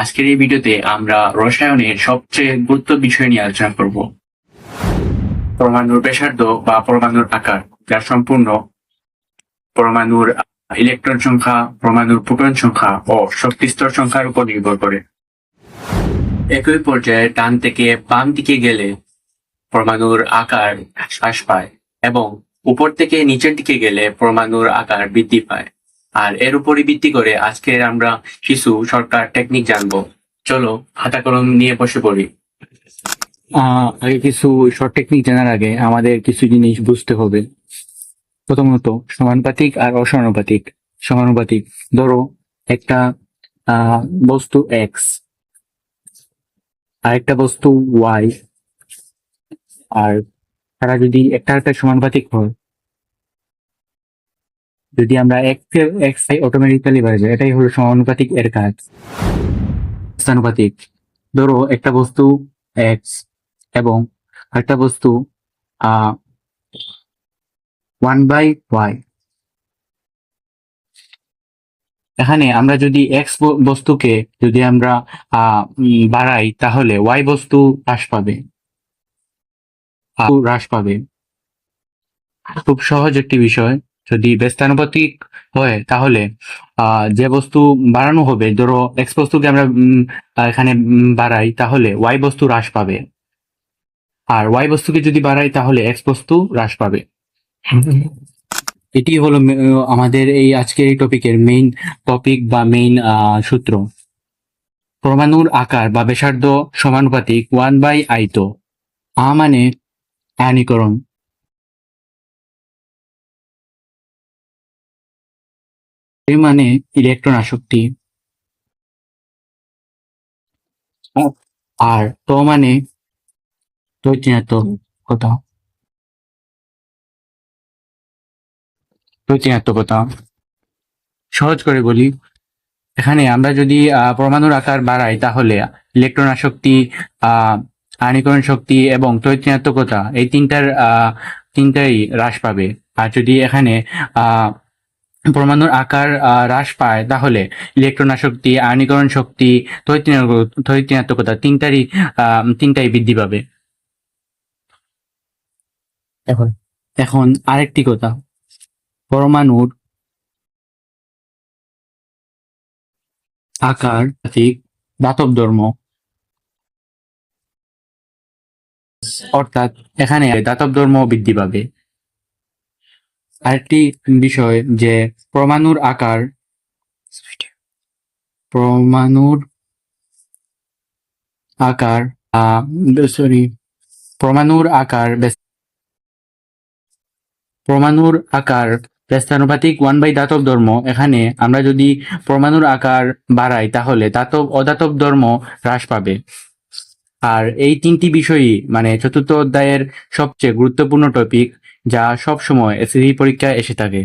আজকের এই ভিডিওতে আমরা রসায়নের সবচেয়ে গুরুত্ব বিষয় নিয়ে আলোচনা করব। পরমাণুর ব্যাসার্ধ বা পরমাণুর আকার, যা সম্পূর্ণ পরমাণুর ইলেকট্রন সংখ্যা, পরমাণুর প্রোটন সংখ্যা ও শক্তিস্তর সংখ্যার উপর নির্ভর করে। একই পর্যায়ে ডান থেকে বাম দিকে গেলে পরমাণুর আকার হ্রাস পায় এবং উপর থেকে নিচের দিকে গেলে পরমাণুর আকার বৃদ্ধি পায়। আর এর উপরই ভিত্তি করে আজকের আমরা কিছু সরকার টেকনিক জানব। চলো খাতা কলম নিয়ে বসে পড়ি। আগে কিছু শর্ট টেকনিক জানার আগে আমাদের কিছু জিনিস বুঝতে হবে। প্রথমত, সমানুপাতিক আর অসমানুপাতিক। সমানুপাতিক, ধরো একটা বস্তু এক্স আর একটা বস্তু ওয়াই আর তারা যদি একটা একটা সমানুপাতিক হয় যদি আমরা এক্স এক্স অটোমেটিক্যালি বেড়ে যায় এটাই হলো সমানুপাতিক এর কাজ। স্থানুপাতিক ধরো একটা বস্তু এক্স এবং একটা বস্তু ওয়ান বাই ওয়াই এখানে আমরা যদি এক্স বস্তুকে যদি আমরা বাড়াই, তাহলে ওয়াই বস্তু হ্রাস পাবে। হ্রাস পাবে। খুব সহজ একটি বিষয়। যদি ব্যস্তানুপাতিক হয়, তাহলে যে বস্তু বাড়ানো হবে, ধরো এক্স বস্তুকে আমরা এখানে বাড়াই, তাহলে ওয়াই বস্তু হ্রাস পাবে। আর ওয়াই বস্তুকে যদি বাড়াই, তাহলে এক্স বস্তু হ্রাস পাবে। এটি হলো আমাদের এই আজকের এই টপিকের মেইন টপিক বা মেইন সূত্র। পরমাণুর আকার বা ব্যাসার্ধ সমানুপাতিক ওয়ান বাই আইতো আ মানে আয়নীকরণ। এ মানে ইলেকট্রন আসক্তি। আর তো মানে দৈত্যাত্মকতা সহজ করে বলি এখানে আমরা যদি পরমাণুর আকার বাড়াই তাহলে ইলেকট্রন আসক্তি আহ, আয়নীকরণ শক্তি এবং তৈত্যাত্মকতা এই তিনটার তিনটাই হ্রাস পাবে। আর যদি এখানে আহ, পরমাণুর আকার হ্রাস পায় তাহলে ইলেকট্রন আসক্তি আয়নীকরণ শক্তি তৈত্যাত্মকতা তিনটারই তিনটাই বৃদ্ধি পাবে। এখন? এখন আরেকটি কথা। পরমাণুর আকার ঠিক দাতব ধর্ম অর্থাৎ এখানে দাতব ধর্ম বৃদ্ধি পাবে। আরেকটি বিষয় যে পরমাণুর আকার পরমাণুর আকার সরি পরমাণুর আকার পরমাণুর আকার ব্যস্তানুপাতিক ওয়ান বাই দাতব ধর্ম। এখানে আমরা যদি পরমাণুর আকার বাড়াই তাহলে দাতব অদাতব ধর্ম হ্রাস পাবে। আর এই তিনটি বিষয়ই মানে চতুর্থ অধ্যায়ের সবচেয়ে গুরুত্বপূর্ণ টপিক যা সবসময় এসএসসি পরীক্ষায় এসে থাকে।